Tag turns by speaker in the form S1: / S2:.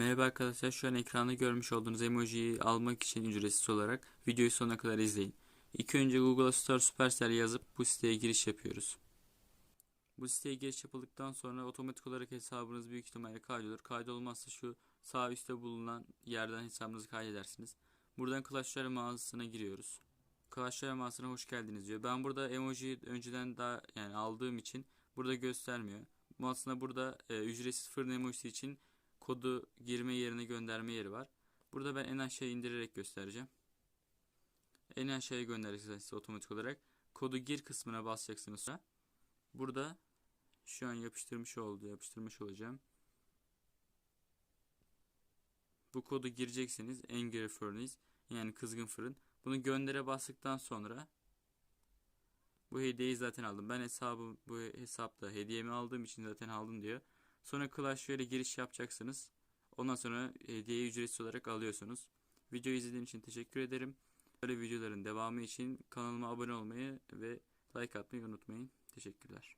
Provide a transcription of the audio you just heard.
S1: Merhaba arkadaşlar şu an ekranda görmüş olduğunuz emojiyi almak için ücretsiz olarak videoyu sonuna kadar izleyin. İlk önce Google Store Supercell yazıp bu siteye giriş yapıyoruz. Bu siteye giriş yapıldıktan sonra otomatik olarak hesabınız büyük ihtimalle kaydolur. Kaydolmazsa şu sağ üstte bulunan yerden hesabınızı kaydedersiniz. Buradan Clash Royale mağazasına giriyoruz. Clash Royale mağazasına hoş geldiniz diyor. Ben burada emojiyi önceden daha yani aldığım için burada göstermiyor. Bu aslında burada e, ücretsiz fırın emojisi için kodu girme yerine gönderme yeri var. Burada ben en aşağı indirerek göstereceğim. En aşağıya göndereceksiniz size otomatik olarak. Kodu gir kısmına basacaksınız sonra. Burada şu an yapıştırmış oldu. Yapıştırmış olacağım. Bu kodu gireceksiniz. Angry Furnace yani kızgın fırın. Bunu göndere bastıktan sonra bu hediyeyi zaten aldım. Ben hesabı bu hesapta hediyemi aldığım için zaten aldım diyor. Sonra Clash giriş yapacaksınız. Ondan sonra hediyeyi ücretsiz olarak alıyorsunuz. Videoyu izlediğiniz için teşekkür ederim. Böyle videoların devamı için kanalıma abone olmayı ve like atmayı unutmayın. Teşekkürler.